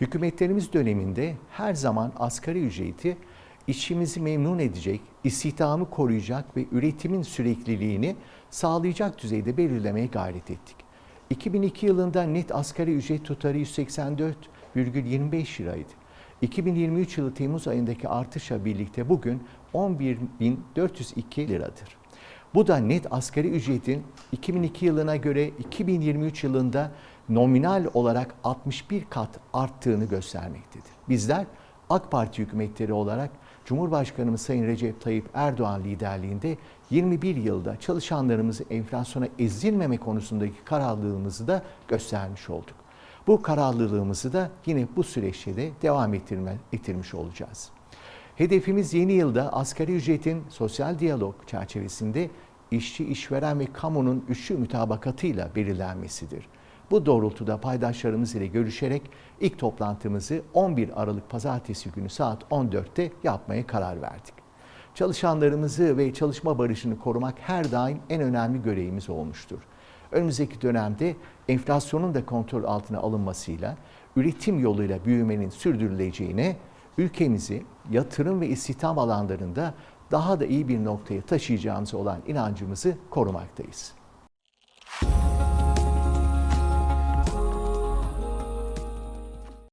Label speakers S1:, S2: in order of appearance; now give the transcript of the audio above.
S1: Hükümetlerimiz döneminde her zaman asgari ücreti işimizi memnun edecek, istihdamı koruyacak ve üretimin sürekliliğini sağlayacak düzeyde belirlemeye gayret ettik. 2002 yılında net asgari ücret tutarı 184,25 liraydı. 2023 yılı Temmuz ayındaki artışla birlikte bugün 11.402 liradır. Bu da net asgari ücretin 2002 yılına göre 2023 yılında nominal olarak 61 kat arttığını göstermektedir. Bizler AK Parti hükümetleri olarak Cumhurbaşkanımız Sayın Recep Tayyip Erdoğan liderliğinde 21 yılda çalışanlarımızı enflasyona ezilmeme konusundaki kararlılığımızı da göstermiş olduk. Bu kararlılığımızı da yine bu süreçte de devam ettirme, ettirmiş olacağız. Hedefimiz yeni yılda asgari ücretin sosyal diyalog çerçevesinde işçi, işveren ve kamunun üçlü mütabakatıyla belirlenmesidir. Bu doğrultuda paydaşlarımız ile görüşerek ilk toplantımızı 11 Aralık Pazartesi günü saat 14'te yapmaya karar verdik. Çalışanlarımızı ve çalışma barışını korumak her daim en önemli görevimiz olmuştur. Önümüzdeki dönemde enflasyonun da kontrol altına alınmasıyla üretim yoluyla büyümenin sürdürüleceğine ülkemizi yatırım ve istihdam alanlarında daha da iyi bir noktaya taşıyacağımıza olan inancımızı korumaktayız.